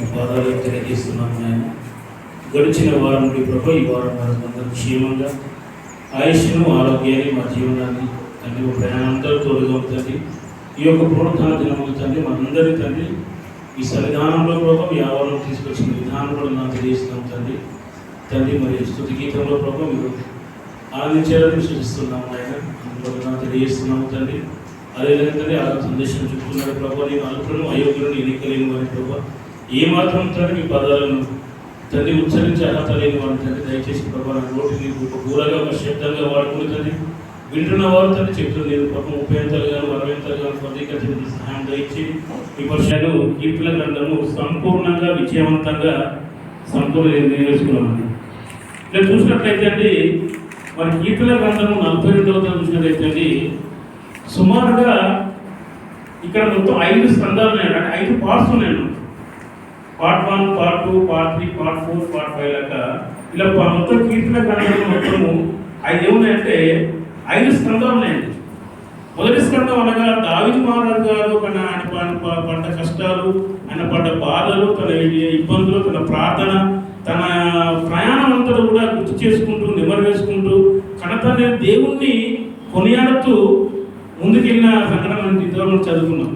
ఈ పాదాలు తెలియజేస్తున్నాను నేను. గడిచిన వారం నుండి ప్రభు ఈ వారం వరకు అందరూ క్షేమంగా ఆయుష్ను ఆరోగ్యాన్ని మా జీవనాన్ని తండ్రి ఒక ప్రయాణంతో తోడుగా ఉంటుంది ఈ యొక్క పునరుద్ధాన దినములు తండ్రి మనందరి తండ్రి ఈ సన్నిధానంలో ప్రభు ఈ ఆవరణ తీసుకొచ్చిన విధానం కూడా నాకు తెలియజేస్తున్నాం తండ్రి. తండ్రి మరి స్థుతి గీతంలో ప్రభావం మీరు ఆనందించాలని సూచిస్తున్నాము ఆయన అందులో నాకు తెలియజేస్తున్నాము తండ్రి. అదేవిధంగా తండ్రి ఆ సందేశం చెప్తున్నాడు ప్రభు నేను అల్పులను అయోగ్యులను ఎన్నికలేను అని ప్రభావ ఏ మాత్రం తండ్రి మీ పదాలను తండ్రి ఉచ్చరించే అర్హత లేని వాడిని తండ్రి దయచేసి ప్రభావ నా నోటిని ఒక కూరగా ఒక శబ్దంగా వాడుకుని తండ్రి వింటున్న వారు తండ్రి చెప్తుంది నేను పాపం ముప్పై అంతలు గాను అరవై అంతలు గాను పదీకరించిన సహాయం దయచి ఈ పక్షాలు కీర్తుల గ్రంథము సంపూర్ణంగా విజయవంతంగా సంపూర్ణ నేర్చుకున్నామండి నేను చూసినట్లయితే అండి మన కీర్తన గ్రంథము నలభై రెండవ చూసినట్లయితే అండి సుమారుగా ఇక్కడ మొత్తం ఐదు స్కందాలు ఉన్నాయి అంటే ఐదు పార్ట్స్ ఉన్నాయి అన్నమాట. Part one part two part three part four part five లాగా ఇలా మొత్తం కీర్తన గ్రంథంలో మొత్తము ఐదు ఏమున్నాయంటే ఐదు స్కందాలు ఉన్నాయండి. మొదటి స్కందం అనగా దావిది మహారాజు గారు తన ఆయన పడ్డ కష్టాలు ఆయన పడ్డ బాధలు తన ఇబ్బందులు తన ప్రార్థన తన ప్రయాణం అంతా కూడా గుర్తు చేసుకుంటూ నిమరు వేసుకుంటూ కనతనే దేవుణ్ణి కొనియాడుతూ ముందుకెళ్ళిన సంఘటన మనం ఇంతవరకు చదువుకున్నాం.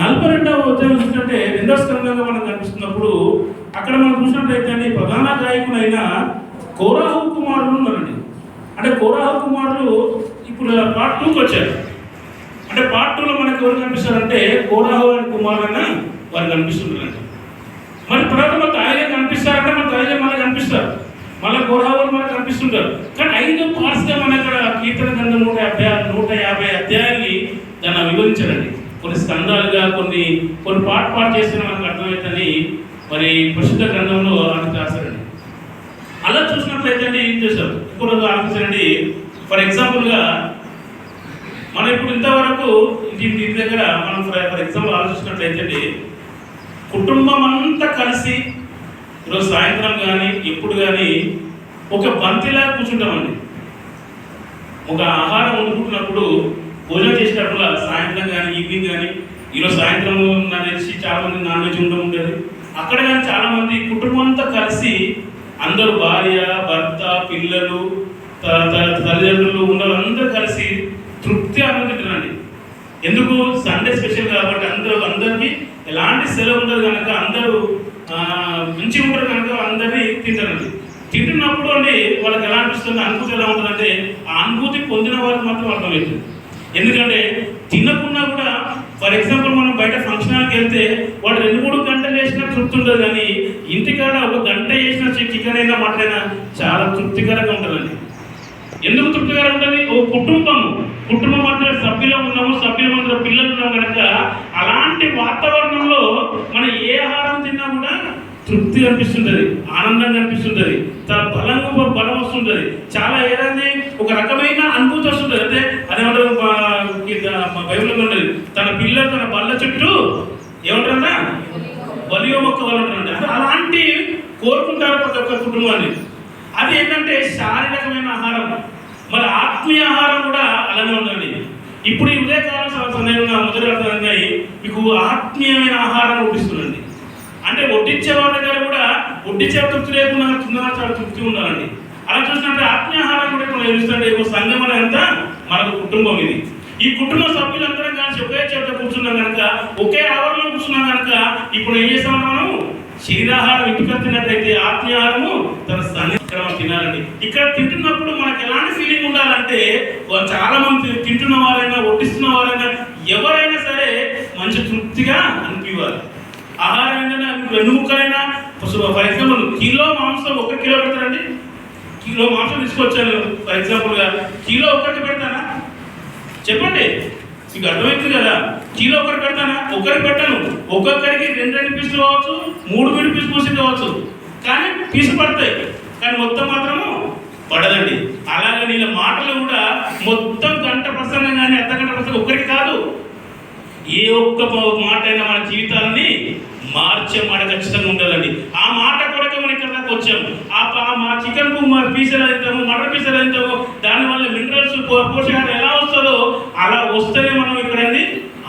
నలభై రెండవ ఉద్యోగం చూసినట్టే రెండవ స్కంధంగా మనం కనిపిస్తున్నప్పుడు అక్కడ మనం చూసినట్లయితే అండి ప్రధాన గాయకుడైన కోరాహు కుమారులు ఉన్నారండి అంటే కోరాహు కుమారులు ఇప్పుడు పార్ట్ టూకి వచ్చారు అంటే పార్ట్ టూలో మనకి ఎవరు కనిపిస్తారంటే కోరాహు అని కుమారులైన వారు కనిపిస్తున్నారండి మరి తర్వాత మన తాయిలే కనిపిస్తారంటే మన తాయిలే మనకు కనిపిస్తారు. మళ్ళీ కోరాహులు మనకు కనిపిస్తుంటారు. కానీ ఐదు పార్ట్స్గా మన ఇక్కడ కీర్తన గ్రంథం నూట యాభై నూట యాభై అధ్యాయాన్ని దాన్ని వివరించారండి. కొన్ని స్కందాలుగా కొన్ని కొన్ని పార్ట్ పార్ట్ చేస్తే మనకు అర్థమవుతుంది. మరి ప్రసిద్ధ గ్రంథంలో అని రాశారండి. అలా చూసినట్లయితే ఏం చేశారు? ఇంకో రోజు ఆలోచించండి ఫర్ ఎగ్జాంపుల్గా మనం ఇప్పుడు ఇంతవరకు దీని దగ్గర మనం ఫర్ ఎగ్జాంపుల్ ఆలోచించినట్లయితే కుటుంబం అంతా కలిసి ఈరోజు సాయంత్రం కానీ ఎప్పుడు కానీ ఒక బంతిలా కూర్చుంటామండి. ఒక ఆహారం వండుకుంటున్నప్పుడు భోజనం చేసేటప్పుడు సాయంత్రం కానీ ఈవినింగ్ కానీ ఈరోజు సాయంత్రం నాకు తెలిసి చాలా మంది నాన్ వెజ్ ఉండడం ఉండేది అక్కడ కానీ చాలా మంది కుటుంబం అంతా కలిసి అందరూ భార్య భర్త పిల్లలు త- తల్లిదండ్రులు ఉన్న అందరూ కలిసి తృప్తి ఆనందించండి ఎందుకు? సండే స్పెషల్ కాబట్టి అందరూ అందరికీ ఎలాంటి సెలవు ఉండదు కనుక అందరూ మంచిగా ఉంటారు కనుక అందరినీ తింటారండి. తింటున్నప్పుడు అండి వాళ్ళకి ఎలా అనిపిస్తుంది? అనుభూతి ఎలా ఉంటుందంటే ఆ అనుభూతి పొందిన వారికి మాత్రం అర్థమవుతుంది. ఎందుకంటే తినకున్నా కూడా ఫర్ ఎగ్జాంపుల్ మనం బయట ఫంక్షన్ వెళ్తే వాడు రెండు మూడు గంటలు వేసినా తృప్తి ఉండదు కానీ ఇంటికాడ ఒక గంట వేసిన చికెన్ అయినా మటన్ చాలా తృప్తికరంగా ఉంటుందండి. ఎందుకు తృప్తికరంగా ఉంటుంది? ఓ కుటుంబం కుటుంబం మధ్య సభ్యులు ఉన్నాము సభ్యుల మధ్య పిల్లలు ఉన్నాం కనుక అలాంటి వాతావరణంలో మనం ఏ ఆహారం తిన్నా కూడా తృప్తి కనిపిస్తుంటది ఆనందం కనిపిస్తుంటుంది తన బలంగా బలం వస్తుంటది చాలా ఏదైంది ఒక రకమైన అనుభూతి వస్తుంటుంది అంటే అదేమంటారు మా- బైబిల్లో ఉండదు తన పిల్లలు తన బల్ల చుట్టూ ఏమంటారన్నా బలియో మొక్క వాళ్ళు అలాంటి కోరుకుంటారు ప్రతి ఒక్క కుటుంబాన్ని. అది ఏంటంటే శారీరకమైన ఆహారం. మరి ఆత్మీయ ఆహారం కూడా అలానే ఉండాలి ఇప్పుడు ఈ ఉదయకాలం స- సమయంలో మొదటి అర్థంగా మీకు ఆత్మీయమైన ఆహారం రూపిస్తుందండి. అంటే వడ్డించే వాళ్ళ దగ్గర కూడా వడ్డించే తృప్తి లేకుండా తిన్న చాలా తృప్తి ఉండాలండి. అలా చూసినట్టు ఆత్మీయహారం కూడా ఇక్కడ తెలుస్తుంటే ఒక సంఘం అనేది మనకు కుటుంబం ఇది. ఈ కుటుంబ సభ్యులందరం కలిసి ఒకే చోట కూర్చున్నాం కనుక ఒకే ఆవరణలో కూర్చున్నాం కనుక ఇప్పుడు ఏం చేస్తాం మనం? శరీరాహారం ఇంటికి తిన్నట్లయితే ఆత్మీయాహారము తన సన్నిధిలో తినాలండి. ఇక్కడ తింటున్నప్పుడు మనకు ఎలాంటి ఫీలింగ్ ఉండాలంటే చాలా మంది తింటున్న వారైనా వడ్డిస్తున్న వారైనా ఎవరైనా సరే మంచి తృప్తిగా అనిపించాలి ఆహారం ఏంటంటే రెండు ముక్కలైనా ఫర్ ఎగ్జాంపుల్ కిలో మాంసం ఒక కిలో పెడతారండి? కిలో మాంసం తీసుకొచ్చాను ఫర్ ఎగ్జాంపుల్గా కిలో ఒకటి పెడతానా? చెప్పండి. మీకు అర్థమవుతుంది కదా? కిలో ఒకటి పెడతానా? ఒకరికి పెట్టాను. ఒక్కొక్కరికి రెండు రెండు పీసులు కావచ్చు మూడు మూడు పీసులు పూసి కావచ్చు. కానీ పీసు పడతాయి. కానీ మొత్తం మాత్రము పడదండి. అలాగే వీళ్ళ మాటలు కూడా మొత్తం గంట ప్రసంగం కానీ అర్ధ గంట ప్రసంగం ఒకరికి కాదు. ఏ ఒక్క మాట అయినా మన జీవితాలని మార్చే మాట ఖచ్చితంగా ఉండాలండి. ఆ మాట కొరకు మనం ఇక్కడ దాకా వచ్చాము ఆ ప- మా చికెన్కు మా పీసెలు తింటాము మటన్ పీసెలు తింటాము దానివల్ల మినరల్స్ పోషకాలు ఎలా వస్తుందో అలా వస్తేనే మనం ఇక్కడ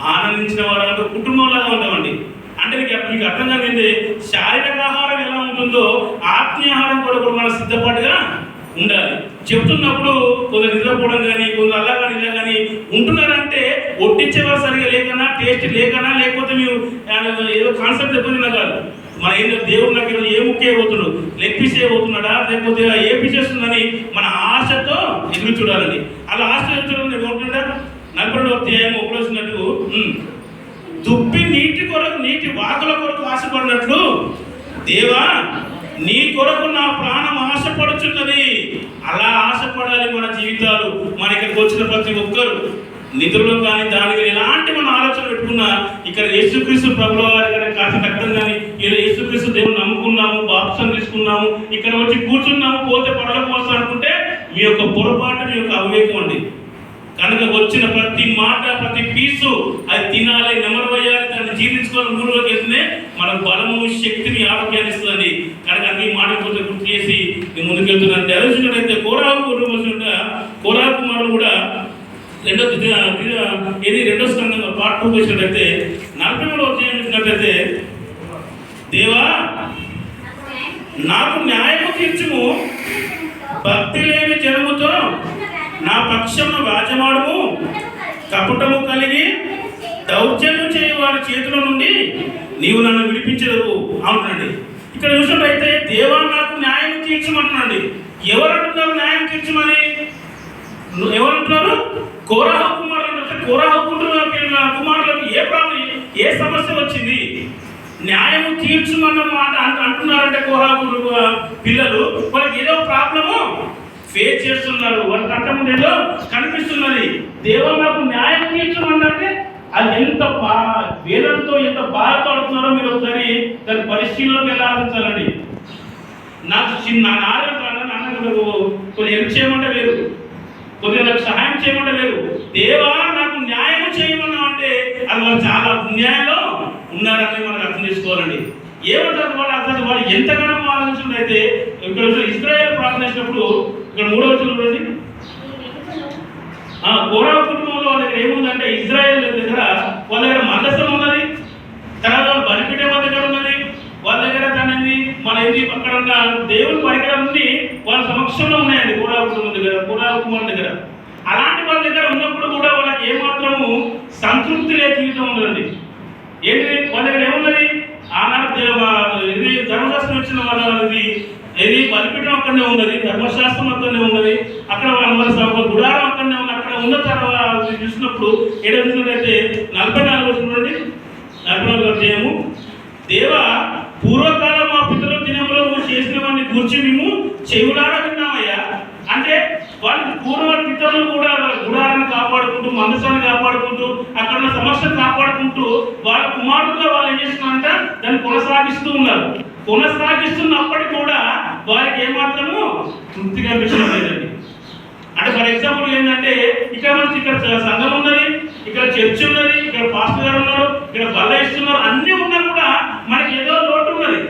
ఆనందించిన వారు కుటుంబంలాగా ఉంటామండి. అంటే మీకు మీకు అర్థం కానీ శారీరక ఆహారం ఎలా ఉంటుందో ఆత్మీయ ఆహారం కూడా కూడా మన సిద్ధపాటుగా ఉండాలి. చెప్తున్నప్పుడు కొందరు నిద్రపోవడం కానీ కొందరు అలా కానీ ఇలా కానీ ఉంటున్నారంటే ఒట్టించేవారు సరిగా లేకనా టేస్ట్ లేకనా లేకపోతే మీరు ఏదో కాన్సెప్ట్ చెప్పిన కాదు. మన ఏం దేవుడు నాకు ఈరోజు ఏ ముఖ్య పోతున్నాడు? లెగ్ పీస్ పోతున్నాడా? లేకపోతే ఏ పీస్ మన ఆశతో ఎదురు చూడాలండి. అలా ఆశ ఎదురు చూడాలని ఏమంటుంటా నలభై రెండు అధ్యాయం ఒకరోజున్నట్టు దుప్పి నీటి కొరకు నీటి వాకుల కొరకు ఆశపడినట్లు దేవా నీ కొరకు నా ప్రాణం ఆశపడుచున్నది. అలా ఆశపడాలి మన జీవితాలు. మన ఇక్కడికి వచ్చిన ప్రతి ఒక్కరు నిధులు కానీ దాని కానీ ఎలాంటి మన ఆలోచన పెట్టుకున్నా ఇక్కడ యేసుక్రీస్తు ప్రభుల వారి కానీ కాస్త కట్టం కానీ ఇలా యేసుక్రీస్తు దేవుని నమ్ముకున్నాము బాప్సం తీసుకున్నాము ఇక్కడ వచ్చి కూర్చున్నాము పోతే పరలోకం వస్తా అనుకుంటే మీ యొక్క పొరపాటు మీ యొక్క అవివేకం అండి. కనుక వచ్చిన ప్రతి మాట ప్రతి పీసు అది తినాలి నెమరవేయాలి దాన్ని జీర్ణించుకోవాలి మూడులోకి వెళ్తేనే మనకు బలము శక్తిని ఆరోగ్యాన్ని ఇస్తుందండి. అన్ని మాడిపోతే గుర్తు చేసి ముందుకెళ్తున్నాను. ఆలోచించినట్లయితే కోరాకు కుటుంబం కోరాకు కుమారుడు కూడా రెండో ఏది? ఇది రెండో స్థానంలో పార్ట్ టూ వచ్చినట్లయితే నలభై మూడు అధ్యాయం దేవా నాకు న్యాయము తీర్చుము. భక్తి లేని జనముతో నా పక్షము రాజమాడము. కపటము కలిగి దౌర్జన్యం చేయ వారి చేతుల నుండి నీవు నన్ను విడిపించదు అవునండి. ఇక్కడ చూసినట్టయితే దేవా నాకు న్యాయం తీర్చమంటున్నాండి. ఎవరు అంటున్నారు న్యాయం తీర్చమని? ఎవరంటున్నారు కోరాహ కుమారులు అంటే కోరాహ కుటుంబ కుమారులకు ఏ ప్రాబ్లం ఏ సమస్య వచ్చింది? న్యాయం తీర్చమన్న మాట అంటున్నారంటే కోరాహ కుటుంబ పిల్లలు. వాళ్ళకి ఏదో ప్రాబ్లము? ఫేస్ చేస్తున్నారు. వాళ్ళ కంటముందు ఏదో కనిపిస్తున్నది. దేవుడు నాకు న్యాయం తీర్చమన్నారంటే అది ఎంత బా వేదంతో ఎంత బాధపడుతున్నారో మీరు ఒకసారి దాని పరిశీలనలోకి వెళ్ళి ఆలోచించాలండి నాకు చిన్న నాన్న నాన్న కొన్ని ఎంత చేయమంటే లేదు కొద్దిగా నాకు సహాయం చేయమంటే లేదు దేవా నాకు న్యాయం చేయమన్నా అంటే అది వాళ్ళు చాలా అన్యాయంలో ఉన్నారని మనం అర్థం చేసుకోవాలండి. ఏమంటారు వాళ్ళు అర్థం వాళ్ళు ఎంతగానో ఆలోచించినట్లయితే ఇక్కడ ఇస్రాయేల్ ప్రార్థన చేసినప్పుడు ఇక్కడ మూడో వచ్చిన చూడండి. ఆ కోరా కుటుంబంలో వాళ్ళ దగ్గర ఏముందంటే ఇజ్రాయెల్ దగ్గర వాళ్ళ దగ్గర మందసం ఉన్నది తర్వాత వాళ్ళు బలిపీఠం వాళ్ళ దగ్గర ఉన్నది వాళ్ళ దగ్గర తనది మన ఇది అక్కడ ఉన్న దేవుని పరికరాలన్నీ వాళ్ళ సమక్షంలో ఉన్నాయండి కోరా కుటుంబం దగ్గర కోరా కుమార్ దగ్గర. అలాంటి వాళ్ళ దగ్గర ఉన్నప్పుడు కూడా వాళ్ళకి ఏమాత్రము సంతృప్తి లేని జీవితం ఉందండి ఏంటి? వాళ్ళ దగ్గర ఏమున్నది? ఆనాడు ఇది ధర్మశాస్త్రం వచ్చిన వాళ్ళ ఇది ఏది బలిపీఠం అక్కడనే ఉన్నది ధర్మశాస్త్రం అక్కడనే ఉన్నది అక్కడ వాళ్ళ గుడారం అక్కడనే ఉన్నది ఉన్న తర్వాత చూసినప్పుడు ఏడవుతుందంటే నలభై నాలుగు చూడండి. నలభై నాలుగు అధ్యాయము. దేవ పూర్వకాలం మా పితరుల దినములో నువ్వు వాడిని గురించి మేము చెవులాడ విన్నామయ్యా? అంటే వాళ్ళ పూర్వ పితరులు కూడా వాళ్ళ గుడారాన్ని కాపాడుకుంటూ మనసాన్ని కాపాడుకుంటూ అక్కడ ఉన్న సమస్యను కాపాడుకుంటూ వాళ్ళ కుమారుడుగా వాళ్ళు ఏం చేస్తున్నారంట? దాన్ని కొనసాగిస్తూ ఉన్నారు. కొనసాగిస్తున్నప్పటికీ కూడా వారికి ఏమాత్రము తృప్తిగా అనిపించడం లేదు. ఎగ్జాంపుల్ ఏంటంటే ఇక్కడ మనకి ఇక్కడ సంఘం ఉన్నది ఇక్కడ చర్చ్ ఉన్నది ఇక్కడ పాస్టర్ గారు ఉన్నారు ఇక్కడ బల్ల ఇస్తున్నారు అన్నీ ఉన్నా కూడా మనకి ఏదో లోటు ఉన్నది.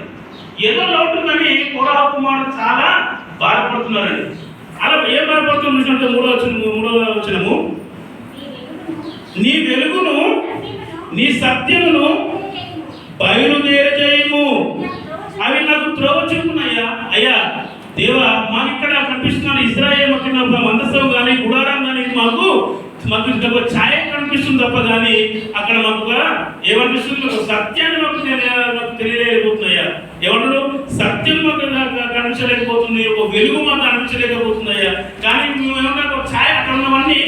ఏదో లోటు ఉందని కోరహ కుమారుడు చాలా బాధపడుతున్నారండి అలా ఏం బాధపడుతుంది మూడో వచ్చిన మూడో వచ్చినము నీ వెలుగును నీ సత్యమును బయలుదేరజేయము. అవి నాకు త్రోవ చూపునయ్యా అయ్యా దేవా మాకు ఇక్కడ కనిపిస్తున్న ఇజ్రాయేల్ మాకు మందసం కానీ గుడారం కానీ మాకు మాకు ఒక ఛాయ కనిపిస్తుంది తప్ప కానీ అక్కడ మాకు ఏమనిపిస్తుంది? సత్యాన్ని మాకు మాకు తెలియలేకపోతున్నాయా ఎవరు సత్యం మాకు కనిపించలేకపోతుంది ఒక వెలుగు మాకు కనిపించలేకపోతున్నాయా కానీ మేము ఏమన్నా ఒక ఛాయ అక్కడ ఉన్నవన్నీ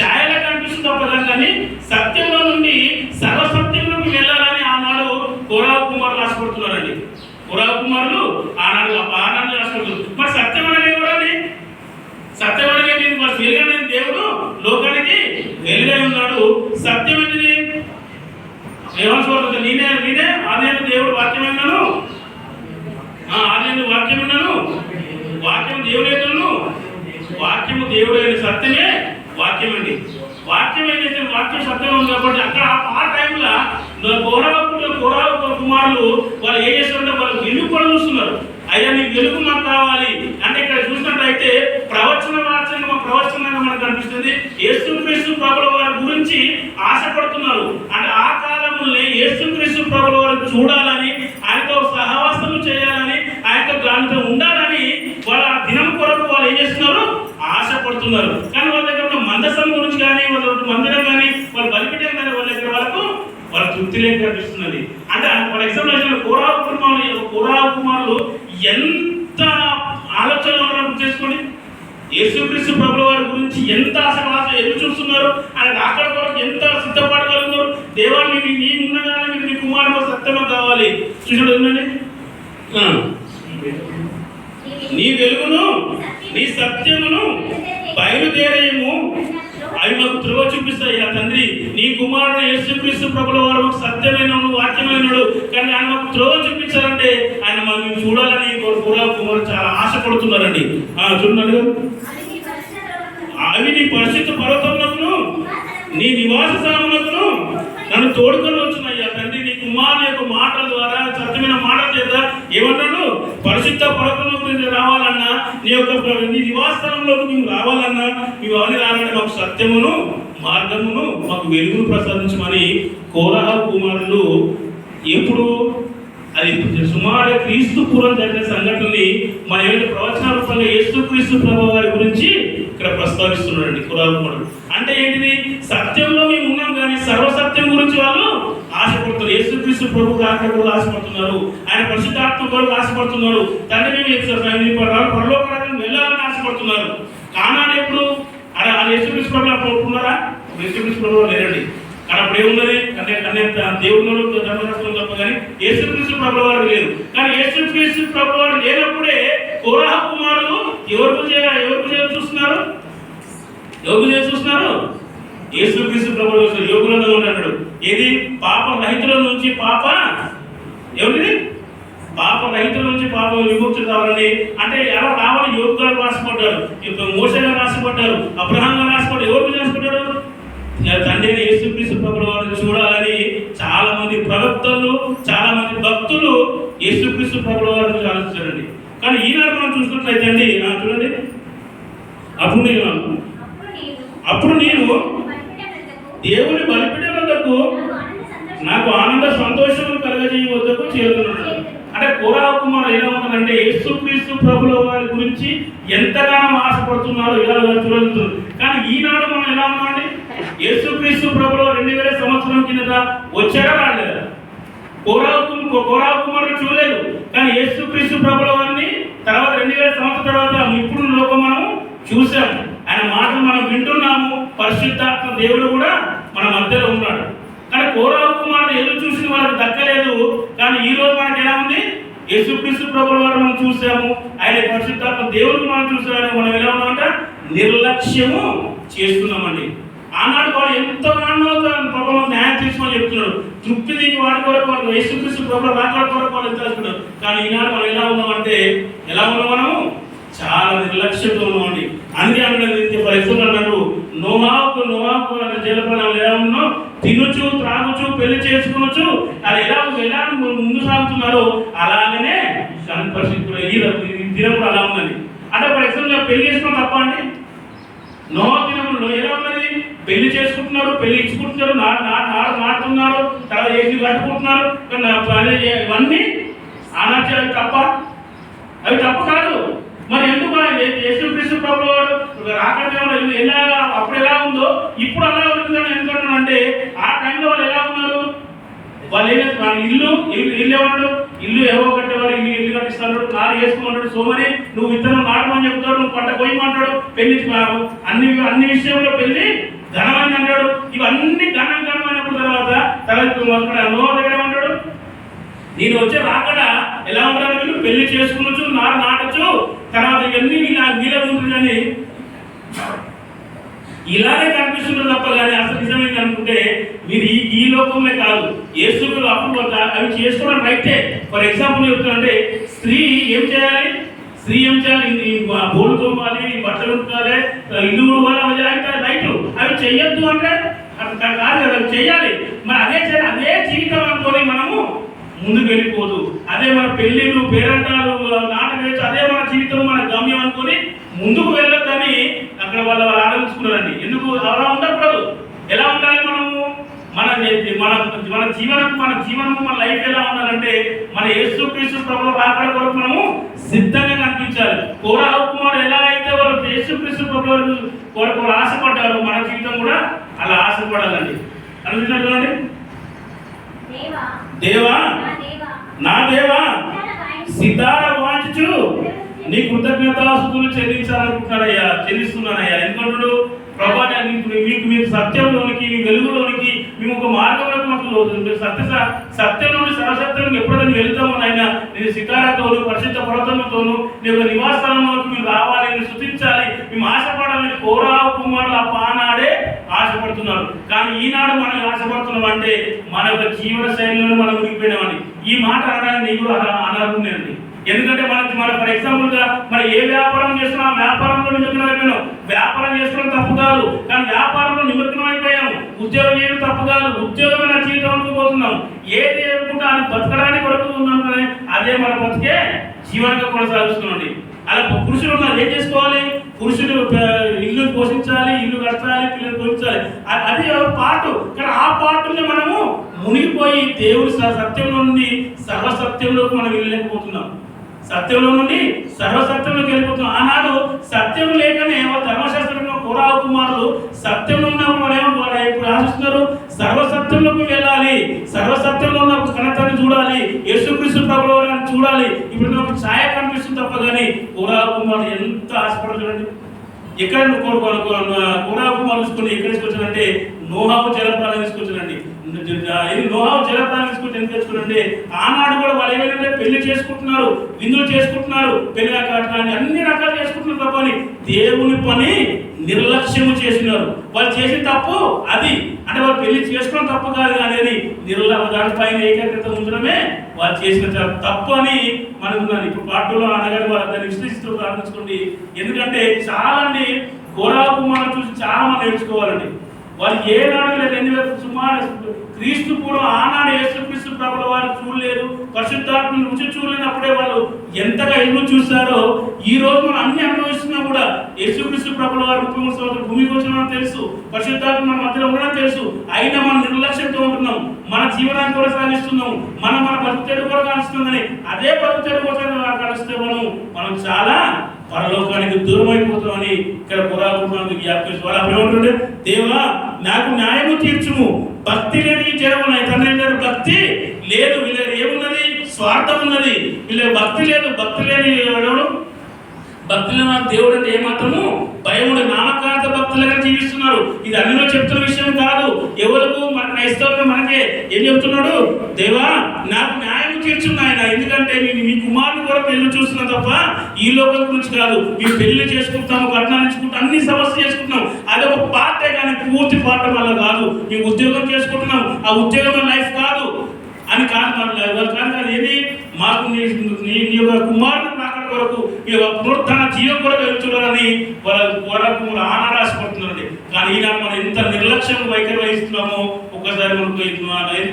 ఛాయలా కనిపిస్తుంది తప్ప కానీ కానీ సత్యంలో నుండి సర్వసత్యంలోకి వెళ్ళాలని ఆనాడు కోరావు కుమారులు ఆశపడుతున్నారండి కోరావు కుమారులు ఆనాడు ఆనాడు ఆశపడుతున్నారు మరి సత్యం అనేది ఎవరండి సత్యం అనేది మరి వెలుగనేది దేవుడు లోకానికి వెలుగై ఉన్నాడు సత్యం అనేది ఏమనుకోవాలి నేనే నేనే ఆదేశ దేవుడు వాక్యం విన్నాను ఆదేశ వాక్యం విన్నాను వాక్యం దేవుడు ఏంటను దేవుడైన సత్యమే వాక్యం అండి. వాక్యం ఏదైతే వాక్యం సత్యం ఉంది కాబట్టి అక్కడ ఆ- టైంలో గౌరవ గౌరవ కుమారులు వాళ్ళు ఏం చేస్తారంటే వాళ్ళు వెలుగు కూడా చూస్తున్నారు. అయ్యా నీ వెలుగు మాకు కావాలి. అంటే ఇక్కడ చూసినట్టయితే ప్రవచన వాచన ప్రవచనంగా మనకు కనిపిస్తుంది. యేసు క్రీస్తు ప్రభుల వారి గురించి ఆశపడుతున్నారు. అంటే ఆ కాలం యేసు యేసుక్రీస్తు ప్రభుల వారు చూడాలని ఆశపడుతున్నారు కానీ వాళ్ళ దగ్గర ఉన్న మందసం గురించి కానీ వాళ్ళ మందిరం కానీ వాళ్ళు బలిపెట్టారు కానీ వాళ్ళ దగ్గర వాళ్ళకు వాళ్ళ తృప్తి లేక కనిపిస్తున్నది. అంటే ఫర్ ఎగ్జాంపుల్ కోరా కుటుంబాలు కోరా కుమారులు ఎంత ఆలోచన ఉన్నారో చేసుకోండి యేసుక్రీస్తు ప్రభుల వారి గురించి ఎంత ఆశ ఎదురు చూస్తున్నారు ఆయన అక్కడ కొరకు ఎంత సిద్ధపడగలుగుతారు దేవాన్ని నీ నీ ఉండగానే మీకు నీ కుమారుడు సత్యమ కావాలి చూసాడు ఉందండి ఆ. నీ వెలుగును నీ సత్యమును బయలుదేరేయము అవి మాకు త్రువ చూపిస్తాయి ఆ తండ్రి నీ కుమారుడు యేసుక్రీస్తు ప్రభుల వారు మాకు సత్యమైన వాక్యమైనడు కానీ ఆయన మాకు త్రోవ చూపించాలంటే ఆయన మనం చూడాలని కూడా కుమారుడు చాలా ఆశపడుతున్నారండి ఆ, చూడండి కదా. అవి నీ పరిశుద్ధ పర్వతమునకును నీ నివాస స్థానమునకును నన్ను తోడుకొని వచ్చినయ్యా తండ్రి. నీ కుమారుని యొక్క మాటల ద్వారా సత్యమైన మాటల చేత ఏమన్నాడు పరిశుద్ధ పర్వతంలోకి నేను రావాలన్నా నీ యొక్క నీ నివాస స్థలంలోకి మేము రావాలన్నా మేము అవన్నీ రావాలంటే మాకు సత్యమును మార్గమును మాకు వెలుగును ప్రసాదించమని కోరహ కుమారులు ఎప్పుడు అది సుమారు క్రీస్తు పూర్వం జరిగిన సంఘటనని మన ఏమైనా ప్రవచన రూపంగా యేసు క్రీస్తు ప్రభు వారి గురించి ఇక్కడ ప్రస్తావిస్తున్నాడండి కురాకుమారుడు అంటే ఏంటిది? సత్యంలో మేము ఉన్నాం కానీ సర్వసత్యం గురించి వాళ్ళు ఆశపడుతున్నారు. యేసు క్రీస్తు ప్రభు రాక కూడా ఆశపడుతున్నారు. ఆయన పరిశుద్ధాత్మ కొరకు ఆశపడుతున్నారు. తండ్రి మేము ఎక్సర్సైజ్ పరలోక వెళ్ళాలని ఆశపడుతున్నారు. కానాడు ఎప్పుడు? అలా యేసు క్రీస్తు ప్రభు అప్పుడు ఉన్నారా? యేసు క్రీస్తు ప్రభు లేరండి. కానీ అప్పుడు ఏమున్నది అంటే అంటే దేవుడు ధర్మశాస్త్రం తప్ప కానీ యేసుక్రీస్తు ప్రభు వారు లేదు. కానీ యేసుక్రీస్తు ప్రభు వారు లేనప్పుడే కోరాహ కుమారులు ఎవరు ఎవరు చూస్తున్నారు? ఎవరు చేయ చూస్తున్నారు? యేసుక్రీస్తు ప్రభు వారు యోగులలో ఉన్నాడు ఏది? పాప రహితుల నుంచి పాప ఎవరిది? పాప రహితుల నుంచి పాప విముక్తి కావాలని. అంటే ఎలా రావాలి? యోగు రాసిపడ్డారు. మోసగా రాసిపడ్డారు. అబ్రహంగా రాసిపడ్డారు. ఎవరు రాసిపడ్డాడు తండ్రిని యేసుక్రీస్తు ప్రభుల వారిని చూడాలని చాలా మంది ప్రవక్తలు చాలా మంది భక్తులు యేసుక్రీస్తు ప్రభుల వారి ఆలోచించారండి. కానీ ఈనాడు మనం చూసినట్లయితే అండి నా చూడండి. అప్పుడు నేను అప్పుడు నేను దేవుని బలిపీఠం వద్దకు నాకు ఆనంద సంతోషం కలగజేయ వద్దకు చేరుతున్నాడు అంటే కోరా కుమార్ ఎలా ఉంటుందంటే యేసుక్రీస్తు ప్రభుల వారి గురించి ఎంతగానో ఆశపడుతున్నారో ఇలా చూడగలుగుతుంది కానీ ఈనాడు మనం ఎలా ఉన్నామండి? యేసుక్రీస్తు ప్రభుల రెండు వేల సంవత్సరం కింద వచ్చారా రాలేదా? కోరాకు కోరా కుమారుడు చూడలేదు. కానీ యేసుక్రీస్తు ప్రభుల వారిని తర్వాత రెండు వేల సంవత్సరం తర్వాత ఇప్పుడు లోకం మనం చూసాము ఆయన మాటలు మనం వింటున్నాము. పరిశుద్ధాత్మ దేవుడు కూడా మన మధ్యలో ఉన్నాడు. కానీ కోరావు కుమారుడు ఎదురు చూసిన వాళ్ళకి దక్కలేదు. కానీ ఈ రోజు మనకి ఎలా ఉంది? యేసుక్రీస్తు ప్రభుల వారు మనం చూసాము ఆయన పరిశుద్ధాత్మ దేవుడు మనం చూసాము మనం ఎలా ఉన్నామంట నిర్లక్ష్యము చేస్తున్నామండి. ఆనాడు వాడు ఎంతో తన ప్రభుత్వం న్యాయం తీసుకొని చెప్తున్నాడు. తృప్తి దిగి వాడి కొరకు వాళ్ళు యేసుక్రీస్తు ప్రభుత్వ రాకడ కొరకు వాళ్ళు ఎంత తెలుసుకున్నారు కానీ ఈనాడు మనం ఎలా ఉన్నామంటే ఎలా ఉన్నాం మనము? చాలా నిర్లక్ష్యంతో ఉన్నామండి అందుకే అన్నది పరిస్థితులు అన్నారు అన్నాడు. నోహాకు నోహాకు అనే జలప్రాణాలు ఎలా ఉన్నాం? తినొచ్చు త్రాగొచ్చు పెళ్ళి చేసుకునొచ్చు అది ఎలా ఎలా ముందు సాగుతున్నారో అలాగనే దాని పరిస్థితి కూడా ఈ ఈ దినం కూడా అలా ఉన్నది అంటే ఫర్ ఎగ్జాంపుల్ పెళ్ళి చేసుకోవడం తప్ప అండి నోహ దినంలో ఎలా ఉన్నది పెళ్ళి చేసుకుంటున్నారు పెళ్ళి ఇచ్చుకుంటున్నారు నా నా నాడు నాటుతున్నారు తర్వాత ఏది కట్టుకుంటున్నారు కానీ నా పని ఇవన్నీ ఆనాచారం తప్ప అవి తప్పు కాదు మరి ఎందుకు ఆ ఏ- యేసుక్రీస్తు ప్రభు వారు రాకడేమో ఎలా అప్పుడు ఎలా ఉందో ఇప్పుడు అలా ఉంటుందని ఎందుకంటున్నానంటే ఆ టైంలో వాళ్ళు ఎలా ఉన్నారు వాళ్ళు ఏం చేస్తారు? వాళ్ళ ఇల్లు ఇల్లు ఇల్లు ఏమన్నాడు ఇల్లు ఎవరో కట్టేవారు ఇల్లు ఇల్లు కట్టిస్తాడు నారు వేసుకోమంటాడు సోమని నువ్వు విత్తనం నాటమని చెప్తాడు నువ్వు పంట కొయ్యమంటాడు పెళ్ళి చే- అన్ని అన్ని విషయంలో పెళ్ళి ఘనమైంది అంటాడు ఇవన్నీ ఘనం ఘనమైనప్పుడు తర్వాత తర్వాత నోవ దగ్గర ఉంటాడు. నేను వచ్చే రాకడ ఎలా ఉంటారు వీళ్ళు? పెళ్ళి చేసుకునొచ్చు నారు నాటచ్చు తర్వాత ఇవన్నీ ఇలా వీళ్ళ ఉంటుందని కానీ ఇలాగే కనిపిస్తుంది తప్ప కానీ అసలు నిజమేంటి అనుకుంటే మీరు ఈ ఈ లోకంలో కాదు. ఏసుకులు అప్పుడు అవి చేసుకోవడం రైటే. ఫర్ ఎగ్జాంపుల్ చెప్తుంటే స్త్రీ ఏం చేయాలి? స్త్రీ ఏం చేయాలి? బోర్డు తోమాలి బట్టలు ఉతకాలి ఇల్లు కూడా రైట్ అవి చెయ్యొద్దు అంటే అది కాదు కదా చేయాలి మన అదే చేయాలి అదే జీవితం అనుకొని మనము ముందుకు వెళ్ళిపోదు అదే మన పెళ్ళిళ్ళు పేరంటాలు నాట అదే మన జీవితం మన గమ్యం అనుకొని ముందుకు వెళ్ళొద్దని అక్కడ వాళ్ళ వాళ్ళు ఆలోచించుకున్నారండి. ఎందుకు? అలా ఉండకూడదు. ఎలా ఉండాలి మనము? మన మన మన జీవనం మన జీవనం మన లైఫ్ ఎలా ఉండాలంటే మన యేసు క్రీస్తు ప్రభు రాకడ కొరకు మనము సిద్ధంగా కనిపించాలి. కోరా కుమార్ ఎలా అయితే వాళ్ళు యేసు క్రీస్తు ప్రభు కొరకు ఆశపడ్డారు మన జీవితం కూడా అలా ఆశపడాలండి. చూడండి దేవా. నా దేవా. సితార వాంచుచు నీ కృతజ్ఞతాస్తులు చెల్లించాలనుకుంటున్నాడయ్యా చెల్లిస్తున్నానయ్యా. ఎందుకంటున్నాడు? ప్రభా మీకు మీరు సత్యంలోనికి మీ వెలుగులోనికి మేము ఒక మార్గంలోకి మాకు సత్య సత్యంలోని సరసత్యంలోకి ఎప్పుడైనా వెళ్తామో నాయన నేను సితారాతోను పరిశుద్ధ పర్వతముతోను నీ యొక్క నివాసంలోకి మీరు రావాలి నేను శుతించాలి మేము ఆశపడాలని కోరావు కుమారులు ఆ పానాడే ఆశపడుతున్నారు. కానీ ఈనాడు మనం ఆశపడుతున్నాం అంటే మన యొక్క జీవన శైలిలో మనం మునిగిపోయినామని ఈ మాట అనడానికి నీకు కూడా అనర్హుందండి ఎందుకంటే మనకి మన ఫర్ ఎగ్జాంపుల్గా మనం ఏ వ్యాపారం చేస్తున్నా ఆ వ్యాపారంలో నిమగ్నం తప్పుదాలు కానీ వ్యాపారంలో నిమగ్నం అయిపోయాము. ఉద్యోగం చేయడం తప్పుదాలు కాదు ఉద్యోగమే నా జీవితంలో పోతున్నాం ఏది ఏమనుకుంటే అది బతకడానికి కొరకు ఉన్నాం కానీ అదే మన బతికే జీవనంగా కొనసాగిస్తున్నాండి అలా పురుషులు ఉన్నారు. ఏం చేసుకోవాలి? పురుషులు ఇల్లు పోషించాలి ఇల్లు కట్టాలి పిల్లలు పోషించాలి. అది ఒక పాటు. కానీ ఆ పాటుని మనము మునిగిపోయి దేవుడి స- సత్యంలో నుండి సర్వసత్యంలోకి మనం వెళ్ళలేకపోతున్నాం. సత్యంలో నుండి సర్వసత్యంలోకి వెళ్ళిపోతున్నాం. ఆనాడు సత్యం లేకనే వాళ్ళ ధర్మశాస్త్రంలో కోరావు కుమారులు సత్యంలో ఉన్నప్పుడు వాళ్ళు ఏమో ఇప్పుడు ఆశిస్తున్నారు సర్వసత్యంలోకి వెళ్ళాలి. సర్వసత్యంలో ఉన్న కనతాన్ని చూడాలి. యేసుక్రీస్తు ప్రభుల చూడాలి. ఇప్పుడు నాకు ఛాయ కనిపిస్తుంది తప్ప కానీ కోరావు కుమారులు ఎంత ఆశపడదు చూడండి ఎక్కడ కోరుకోవాలి కోరావు కుమారులు తీసుకొని ఎక్కడ తీసుకొచ్చారంటే నోహావు జలప్రాణం తీసుకొచ్చారండి ఇది నోహావు జలప్రాణం తీసుకొచ్చి ఎందుకు తెచ్చుకున్నారంటే ఆనాడు కూడా వాళ్ళు ఏమైనా పెళ్ళి చేసుకుంటున్నారు విందులు చేసుకుంటున్నారు పెళ్ళి కాటాన్ని అన్ని రకాలు చేసుకుంటున్నారు తప్ప అని దేవుని పని నిర్లక్ష్యము చేసినారు. వాళ్ళు చేసిన తప్పు అది. అంటే వాళ్ళు పెళ్ళి చేసుకోవడం తప్పు కాదు అనేది అది నిర్ల దానిపైన ఏకాగ్రత ఉంచడమే వాళ్ళు చేసిన తప్పు అని మనకు ఇప్పుడు పాటలో అనగానే వాళ్ళు దాన్ని విశ్లేషిస్తూ ప్రార్థించుకోండి. ఎందుకంటే చాలా అండి ఘోరాలకు మనం చూసి చాలా మనం నేర్చుకోవాలండి. వాళ్ళు ఏనాడు లేదు. ఎన్ని వేల సుమారు క్రీస్తు పూర్వం ఆనాడు యేసుక్రీస్తు ప్రభుల వారు చూడలేదు. పరిశుద్ధాత్మను రుచి చూడలేనప్పుడే వాళ్ళు ఎంతగా ఎదురు చూస్తారో ఈ రోజు మనం అన్ని అనుభవిస్తున్నా కూడా యేసుక్రీస్తు ప్రభుల వారు ముప్పై మూడు సంవత్సరాలు భూమికి వచ్చిన తెలుసు. పరిశుద్ధాత్మ మన మధ్యలో ఉండడం తెలుసు. అయినా మనం నిర్లక్ష్యంతో ఉంటున్నాం. మన జీవనాన్ని కూడా సాగిస్తున్నాం. మనం మన బతుకుతేడు కూడా కానిస్తుందని అదే బతుకుతేడు కోసం కలిస్తే మనం మనం చాలా పరలోకానికి దూరం అయిపోతామని ఇక్కడ పురాకుమారుడు జ్ఞాపకం వాళ్ళు అప్పుడు ఏమంటుండే దేవా నాకు న్యాయము తీర్చుము. భక్తి లేని ఈ జనం తండ్రి గారు భక్తి లేదు. వీళ్ళ ఏమున్నది? స్వార్థం ఉన్నది వీళ్ళ భక్తి లేదు. భక్తి లేని ఎవడు భక్తులు లేని దేవుడు అంటే ఏమాత్రము? భయముడు నామకార్థ భక్తులుగా జీవిస్తున్నారు. ఇది అన్నిలో చెప్తున్న విషయం కాదు. ఎవరికి? మన క్రైస్తవులు మనకే. ఏం చెప్తున్నాడు? దేవా నాకు న్యాయం తీర్చున్న ఆయన ఎందుకంటే నేను మీ కుమారుని కూడా పెళ్ళి చూస్తున్నా తప్ప ఈ లోకం గురించి కాదు. మేము పెళ్ళి చేసుకుంటాము కట్నాలు ఇచ్చుకుంటాం అన్ని సమస్య చేసుకుంటున్నాం అది ఒక పార్టే కానీ పూర్తి పాట వల్ల కాదు. మేము ఉద్యోగం చేసుకుంటున్నాం ఆ ఉద్యోగం లైఫ్ కాదు. అని కాదు మన కాదు కాదు ఏది మాకు నీ నీ యొక్క కుమారుడు నాకు కొరకు ఈ యొక్క పునరుత్థాన జీవం కొరకు ఎదురు వాళ్ళ కొరకు ఆనాడు ఆశపడుతున్నారండి కానీ ఈనాడు మనం ఎంత నిర్లక్ష్యం వైఖరి వహిస్తున్నామో ఒక్కసారి మనకు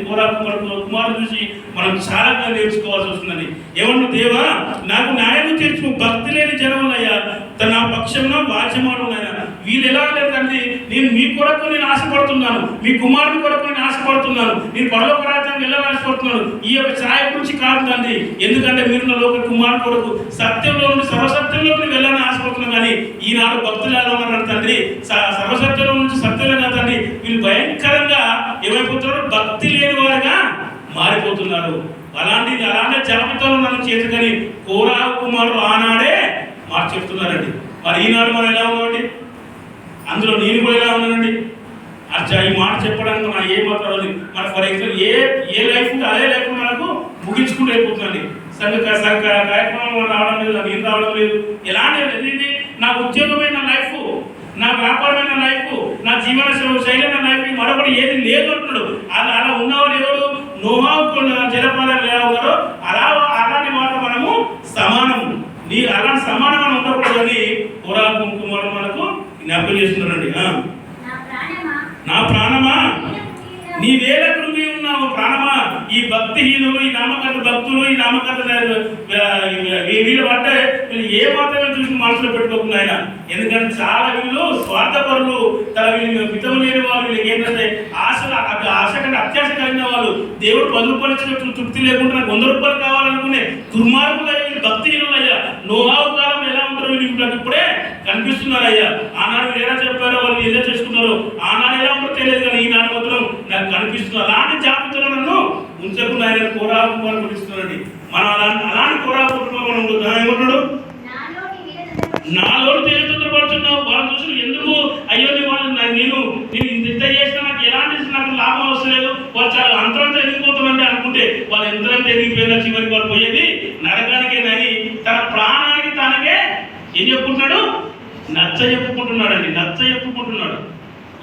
కోరాకు మనకు కుమారుడు చూసి మనం చాలా నేర్చుకోవాల్సి వస్తుందండి. ఏమన్నా దేవా నాకు న్యాయం తీర్చు భక్తి లేని జనం అయ్యా తన పక్షంలో వాచ్యమాడు వీళ్ళు ఎలా లేదండి నేను మీ కొరకు నేను ఆశపడుతున్నాను మీ కుమారుని కొరకు నేను ఆశపడుతున్నాను నేను పరలోక రాజ్యానికి వెళ్ళాలని ఆశపడుతున్నాను ఈ యొక్క ఛాయ గురించి కాదు తండ్రి ఎందుకంటే మీరు నా లోక కుమారుని కొరకు సత్యంలో నుండి సర్వసత్యంలో నుండి వెళ్ళాలని ఆశపడుతున్నాను కానీ ఈనాడు భక్తులు ఎలా ఉన్నారు తండ్రి స- సర్వసత్యంలో నుంచి సత్యంలో కాదు తండ్రి వీళ్ళు భయంకరంగా ఏమైపోతున్నారు? భక్తి లేని వారుగా మారిపోతున్నారు. అలాంటి అలాంటి జాబితాలో నన్ను చేతుకొని కోరా కుమారుడు ఆనాడే మాట చెప్తున్నారండి మరి ఈనాడు మనం ఎలా ఉన్నామండి? అందులో నేను కూడా ఎలా ఉన్నానండి. అచ్చా ఈ మాట చెప్పడానికి నా ఏ మాత్రం మన ఫర్ ఎగ్జాంపుల్ ఏ ఏ లైఫ్ ఉంటే అదే లైఫ్ మనకు ముగించుకుంటూ అయిపోతుందండి. సంఘ సంఘ కార్యక్రమంలో రావడం లేదు నేను రావడం లేదు. ఎలాంటి ఇది నా ఉద్యోగమైన లైఫ్ నా వ్యాపారమైన లైఫ్ నా జీవన శైలి శైలైన లైఫ్ మరొకటి ఏది లేదు అంటున్నాడు. అలా అలా ఉన్నవారు ఎవరు? నోహాకు జలపాలం ఎలా ఉన్నారో అలా అలాంటి మాట మనము సమానము. నీ అలాంటి సమానం మనం ఉండకూడదు అని పురాకు కుమారుడు మనకు జ్ఞాపకం చేస్తున్నారండి. నా ప్రాణమా? నా నీవేల కృంగి ఉన్నావు ప్రాణమా? ఈ భక్తిహీనులు ఈ నామకర్త భక్తులు ఈ నామకర్త వీళ్ళు అంటే వీళ్ళు ఏ మాత్రమే చూసి మనసులో పెట్టుకోకుండా ఆయన. ఎందుకంటే చాలా వీళ్ళు స్వార్థపరులు తన వీళ్ళు మితం లేని వాళ్ళు వీళ్ళకి ఏంటంటే ఆశ ఆశ కంటే అత్యాశ కలిగిన వాళ్ళు. దేవుడు పది రూపాయలు ఇచ్చినట్టు తృప్తి లేకుండా వంద రూపాయలు కావాలనుకునే దుర్మార్గులు వీళ్ళు భక్తిహీనులు అయ్యా నోవావు కాలం ఎలా ఉంటారో వీళ్ళు నాకు ఇప్పుడే కనిపిస్తున్నారు అయ్యా ఆనాడు ఎలా చెప్పారో వాళ్ళు ఎలా చేసుకున్నారో ఆనాడు ఎలా ఉంటారో తెలియదు కానీ ఈనాడు మాత్రం నాకు కనిపిస్తున్నారు అలాంటి జాబితాలో నన్ను ఉంచకుండా ఆయన కోరాకు అని పిలుస్తున్నారండి మనం అలాంటి అలాంటి కుటుంబం మనం వీరచంద్రుడు నాలో తేలి తొందరపడుతున్నావు వాళ్ళు చూసి ఎందుకు అయ్యో నీ వాళ్ళు నేను నేను ఇంత ఇంత చేసినా నాకు ఎలాంటి నాకు లాభం వస్తలేదు వాళ్ళు చాలా అంతరంతా ఎదిగిపోతుందంటే అనుకుంటే వాళ్ళు ఎంతరంతా ఎదిగిపోయినా చివరికి వాళ్ళు పోయేది నరకానికేనని తన ప్రాణానికి తనకే ఏం చెప్పుకుంటున్నాడు? నచ్చ చెప్పుకుంటున్నాడండి నచ్చ చెప్పుకుంటున్నాడు.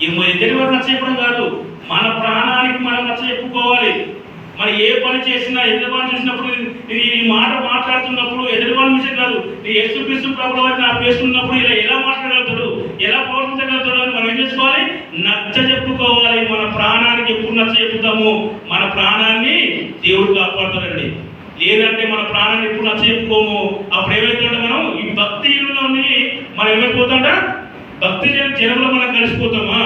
ఏమో ఎదుటి వారు నచ్చ చెప్పడం కాదు మన ప్రాణానికి మనం నచ్చ చెప్పుకోవాలి. మరి ఏ పని చేసినా ఎదుటి పని చేసినప్పుడు నేను ఈ మాట మాట్లాడుతున్నప్పుడు ఎదుటి పని విషయం కాదు నీ యేసు క్రీస్తు ప్రభుల వారి నాకు పేస్తున్నప్పుడు ఇలా ఎలా మాట్లాడగలుగుతాడు ఎలా ప్రవర్తించగలుగుతాడు అని మనం ఏం చేసుకోవాలి? నచ్చ చెప్పుకోవాలి. మన ప్రాణానికి ఎప్పుడు నచ్చ చెప్పుతాము? మన ప్రాణాన్ని దేవుడు కాపాడతాడండి. లేదంటే మన ప్రాణాన్ని ఎప్పుడు నచ్చజెప్పుకోము అప్పుడు ఏమైతుందంటే మనం ఈ భక్తిలోని మనం ఏమైపోతాంట భక్తి లేని జనంలో మనం కలిసిపోతామా?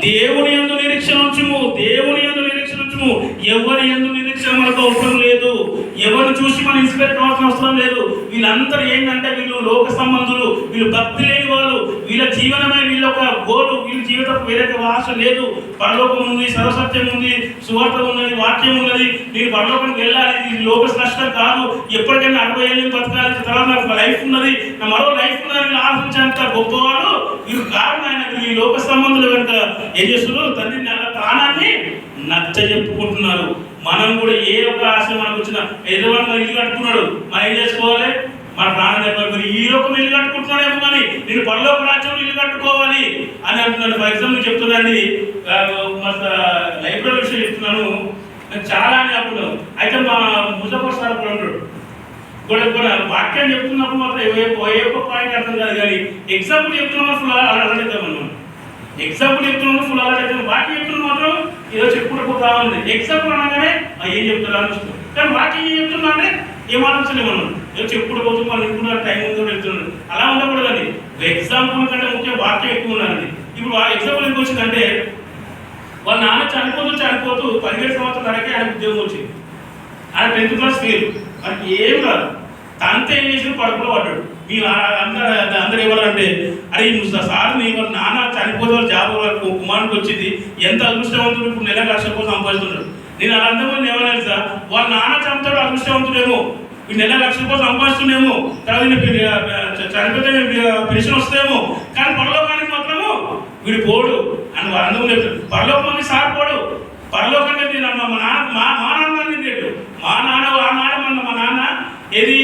దేవుని ఎందు నిరీక్షణ ఉంచుము. దేవుని ఎందు నిరీక్షణ ఉంచుము ఎవరి యందు నిరీక్షణ మనకు అవసరం లేదు. ఎవరిని చూసి మనం ఇన్స్పైర్ కావాల్సిన అవసరం లేదు. వీళ్ళందరూ ఏంటంటే వీళ్ళు లోక సంబంధులు వీళ్ళు భక్తి లేని వాళ్ళు. వీళ్ళ జీవనమే వీళ్ళ ఒక గోలు వీళ్ళ జీవితం వేరే ఆశ లేదు. పరలోకం ఉంది సర్వసత్యం ఉంది సువార్త ఉన్నది వాక్యం ఉన్నది. నేను పరలోకానికి వెళ్ళాలి. ఇది లోక నష్టం కాదు. ఎప్పటికైనా అరవై ఏళ్ళు బతకాలి. తర్వాత నాకు లైఫ్ ఉన్నది. నా మరో లైఫ్ ఉన్నదని ఆలోచించేంత గొప్పవాడు. వీరు కారణం ఆయన. ఈ లోక సంబంధులు కనుక ఏం చేస్తున్నారు? తండ్రి నెల ప్రాణాన్ని నచ్చ చెప్పుకుంటున్నారు మనం కూడా ఏ ఒక్క ఆశ మనకు వచ్చిన ఎదురు ఇల్లు కట్టుకున్నాడు. మనం ఏం చేసుకోవాలి? మన ప్రాణం చెప్పాలి. ఈ లోకం ఇల్లు కట్టుకుంటున్నాడేమో కానీ నేను పరలోక రాజ్యం ఇల్లు కట్టుకోవాలి అని అంటున్నాడు. ఫర్ ఎగ్జాంపుల్ చెప్తున్నాండి లైబ్రరీ విషయం చెప్తున్నాను. చాలా అని అప్పుడు అయితే మా ముజఫర్ సార్ కూడా ఉంటాడు కూడా కూడా వాక్యం చెప్తున్నప్పుడు మాత్రం ఏ ఒక్క పాయింట్ అర్థం కాదు. కానీ ఎగ్జాంపుల్ చెప్తున్నప్పుడు ఫుల్ అలడతాం మనం. ఎగ్జాంపుల్ చెప్తున్నాను ఫుల్ అలడతాం వాక్యం చెప్తున్న మాత్రం ఏదో చెప్పుకుంటూ పోతా ఉంది. ఎగ్జాంపుల్ అనగానే ఏం చెప్తారా అనిపిస్తుంది కానీ వాక్యం ఏం చెప్తున్నా అంటే ఏం ఆలోచించలేము మనం ఏదో చెప్పుకుంటూ పోతూ మనం ఇప్పుడు టైం ఉందో వెళ్తున్నాడు. అలా ఉండకూడదండి. ఎగ్జాంపుల్ కంటే ముఖ్యం వాక్యం ఎక్కువ ఉన్నదండి ఇప్పుడు ఆ ఎగ్జాంపుల్ ఎందుకు వచ్చిందంటే వాళ్ళ నాన్న చనిపోతూ చనిపోతూ పదిహేడు సంవత్సరాల వరకే ఆయన ఉద్యోగం వచ్చింది. ఆయన టెన్త్ క్లాస్ ఫెయిల్ మనకి ఏం కాదు తనంత ఏం చేసిన పడుకులో పడ్డాడు. మీ అందరూ అందరు ఇవ్వాలంటే అరే నువ్వు సార్ నీ నాన్న చనిపోతే వాళ్ళు జాబ్ వాళ్ళకు కుమారుడికి వచ్చింది ఎంత అదృష్టవంతుడు ఇప్పుడు నెల లక్షల కోసం సంపాదిస్తున్నాడు. నేను అలా అంతమంది ఏమన్నా సార్ వాళ్ళ నాన్న చంపుతాడు అదృష్టవంతుడేమో. ఈ నెల లక్షల రూపాయలు సంపాదిస్తుండేమో తర్వాత చనిపోతే పెన్షన్ వస్తేమో కానీ పరలోకానికి మాత్రము వీడు పోడు. అని అందరూ చెప్తాడు పరలోకానికి సార్ పోడు. పరలోకంగా నేను మా మా నాన్న మా నాన్న మా నాన్న ఆ నాన్న మన మా నాన్న ఏది?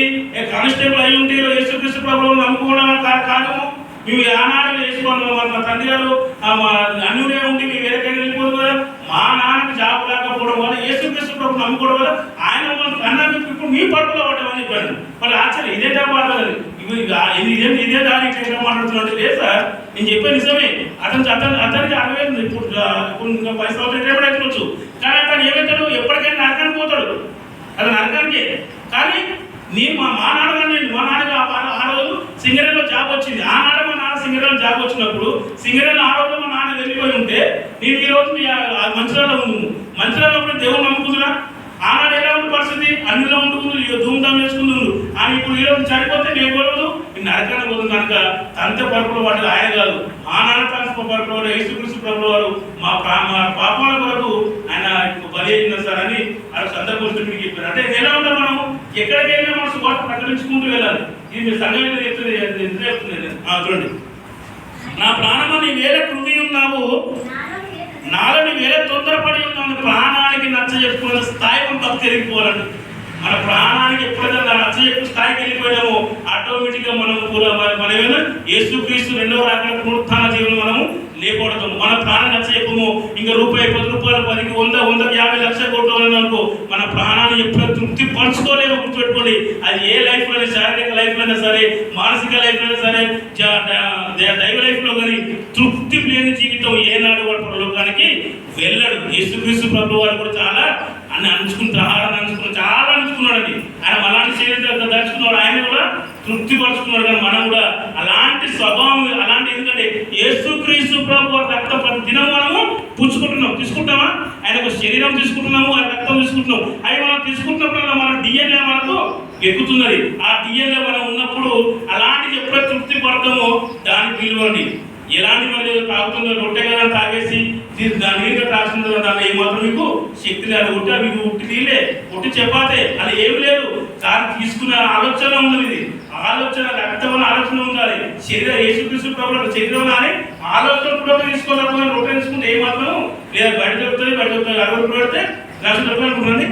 కానిస్టేబుల్ అయి ఉంటే యేసుక్రీస్తు ప్రభువు నమ్ముకోవడం కారణము మేము ఆనాడు వేసుకోండి మా మా తండ్రి గారు ఆ మా ఉండి మేము వేరే వెళ్ళిపోదు కదా? మా నాన్నకి జాబ్ లేకపోవడం వల్ల యేసుక్రీస్తు ప్రభు నమ్ముకోవడం వల్ల ఆయన మమ్మల్ని ఇప్పుడు మీ పట్టులో అని చెప్పాను మరి ఆశ్చర్యం ఇదే జాబ్ ఇవి ఇది ఇదే ఇదే దారి ఇట్లా మాట్లాడుతున్నాడు లేదు సార్. నేను చెప్పే నిజమే. అతను అతను అతనికి అరవై ఇప్పుడు ఇప్పుడు ఇంకా పది సంవత్సరాలు రిటైర్మెంట్ అయిపోవచ్చు. కానీ అతను ఏమవుతాడు? ఎప్పటికైనా నరకానికి పోతాడు. అతను నరకానికి. కానీ నేను మా మా నేను మా నాన్నగా ఆ పా- రోజు సింగరేలో జాబ్ వచ్చింది. ఆనాడు మా నాన్న సింగరేలో జాబ్ వచ్చినప్పుడు సింగరేలో ఆ రోజు మా నాన్న వెళ్ళిపోయి ఉంటే నేను ఈ రోజు మీ మంచిరాలో ఉన్నాము మంచిరాలో ఉన్నప్పుడు దేవుడు నమ్ముకుంటున్నా ఆనాడు ఎలా ఉంది పరిస్థితి? అన్నిలో ఉండుకుందు ధూమ్ధాం చేసుకుందు ఆమె ఇప్పుడు ఈ రోజు చనిపోతే నేను పోలేదు. నరకాన్ని పోతుంది కనుక తంత పరుపుల వాడు ఆయన కాదు. నాన్న తంత పరుపుల వాడు యేసుక్రీస్తు ప్రభుల వారు. మా పాపాల కొరకు ఆయన బలి అయిన సార్ అని ఆ సందర్భం మీకు చెప్పారు. అంటే ఎలా ఉంటాం మనం? ఎక్కడికి వెళ్ళినా మన సువార్త ప్రకటించుకుంటూ వెళ్ళాలి. ఇది మీ సంఘం చెప్తుంది చెప్తుంది చూడండి. నా ప్రాణమా నీ వేల కృంగి ఉన్నావు? నాలోని వేరే తొందరపడి ఉన్నాను ప్రాణానికి నచ్చ చెప్పుకున్న స్థాయి మనం మన ప్రాణానికి ఎప్పుడైతే రచయపు స్థాయికి వెళ్ళిపోయినామో ఆటోమేటిక్గా మనం కూడా మన- మనం ఏమైనా యేసుక్రీస్తు రెండవ రాకడ పునరుత్థాన జీవనం మనము లేకూడదు మన ప్రాణం రచయపము ఇంకా రూపాయి పది రూపాయలు పదికి వంద వంద యాభై లక్షల కోట్లు అనుకో మన ప్రాణాన్ని ఎప్పుడైనా తృప్తి పరచుకోలేము గుర్తుపెట్టుకోండి. అది ఏ లైఫ్ అయినా శారీరక లైఫ్ అయినా సరే మానసిక లైఫ్ అయినా సరే దైవ లైఫ్లో కానీ తృప్తి లేని జీవితం ఏనాడు వాడు పరలోకానికి వెళ్ళడు. యేసుక్రీస్తు ప్రభు వారు కూడా చాలా అని అంచుకుని ఆహారాన్ని అంచుకున్నాడు చాలా అంచుకున్నాడండి ఆయన అలాంటి శరీరం దర్చుకున్నాడు ఆయన కూడా తృప్తి పరుచుకున్నాడు కానీ మనం కూడా అలాంటి స్వభావం అలాంటి ఎందుకంటే యేసుక్రీస్తు ప్రభు రక్త ప్రతి దినం మనము పుచ్చుకుంటున్నాం. తీసుకుంటామా ఆయన ఒక శరీరం తీసుకుంటున్నాము ఆయన రక్తం తీసుకుంటున్నాం. అవి మనం తీసుకుంటున్నప్పుడు మన డిఎన్ఏ మనకు ఎక్కుతున్నది. ఆ డిఎన్ఏ మనం ఉన్నప్పుడు అలాంటిది ఎప్పుడైతే తృప్తి పడతామో దానికి విలువండి ఎలాంటి మనం తాగుతుందో రొట్టె కదా తాగేసి దాని నీరుగా తాగుతుందో దాని ఏమాత్రం మీకు శక్తి లేదు. ఉట్టి మీకు ఉట్టి నీళ్ళే. ఉట్టి చపాతే. అది ఏమి లేదు. దాన్ని తీసుకున్న ఆలోచన ఉన్నది ఇది. ఆలోచన రక్తమైన ఆలోచన ఉండాలి. శరీరం యేసుక్రీస్తు ప్రభుత్వ శరీరం అని ఆలోచన కూడా తీసుకోవాలి రొట్టె తీసుకుంటే ఏమాత్రం లేదా బయట దొరుకుతుంది బయట దొరుకుతుంది. అరవై రూపాయలు పెడితే లక్ష రూపాయలు అనుకున్నాండి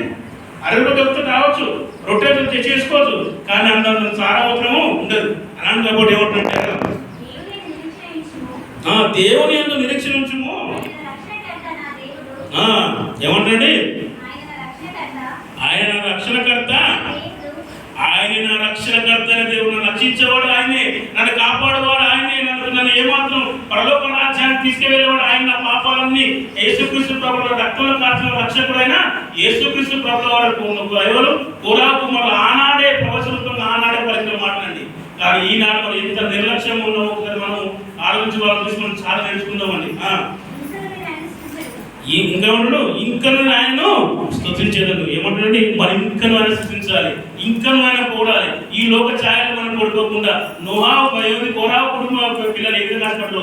అరవై రూపాయలు దొరికితే కావచ్చు రొట్టె దొరికితే చేసుకోవచ్చు కానీ అంత సారా మాత్రము ఉండదు. అలాంటి కాబట్టి ఏమంటుంటే దేవుని నిరీక్షించుము. ఆ దేవుని ఎందు నిరీక్షణ ఉంచుము ఆయన రక్షణకర్త నా దేవుడు. ఆ, ఏమంటండి ఆయన రక్షణకర్త. ఆయన నా రక్షణకర్త దేవుడు నన్ను రక్షించేవాడు ఆయనే. నన్ను కాపాడేవాడు ఆయనే. నన్ను నన్ను ఏమాత్రం పరలోక రాజ్యానికి తీసుకువెళ్ళేవాడు ఆయన నా పాపాలన్నీ యేసుక్రీస్తు ప్రభుల రక్తంలో కాచిన రక్షకుడైన యేసుక్రీస్తు ప్రభుల ఉన్న ఎవరు కురాకు మళ్ళీ ఆనాడే ప్రవచనంతో ఆనాడే పలికిన మాటలండి. కానీ ఈనాడు మరి ఎంత నిర్లక్ష్యం ఉన్నామో ఒకసారి మనం ఆలోచించి వాళ్ళు తీసుకొని చాలా నేర్చుకుందామండి. స్థుతించుము. ఇంకా ఉండడు ఇంకను ఆయనను స్తుతించేదను. ఏమంటాడు మరి ఇంకను ఆయన స్థుతించాలి ఇంకను ఆయన కూడాలి ఈ లోక ఛాయలు మనం కొడుకోకుండా నుహావు భయోది కోరావు కుటుంబ పిల్లలు ఏ విధంగా హాస్పిటల్లో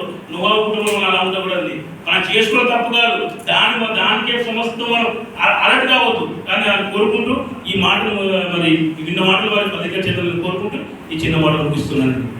కుటుంబం అలా ఉండకూడదు మనం చేసుకున్న తప్పు కాదు. దాని దానికే సమస్తం మనం అలర్ట్ కావద్దు. కానీ ఆయన కోరుకుంటూ ఈ మాటలు మరి విన్న మాటలు వారి పదిక చేతులు కోరుకుంటూ ఈ చిన్న మాటలు ముగిస్తున్నాను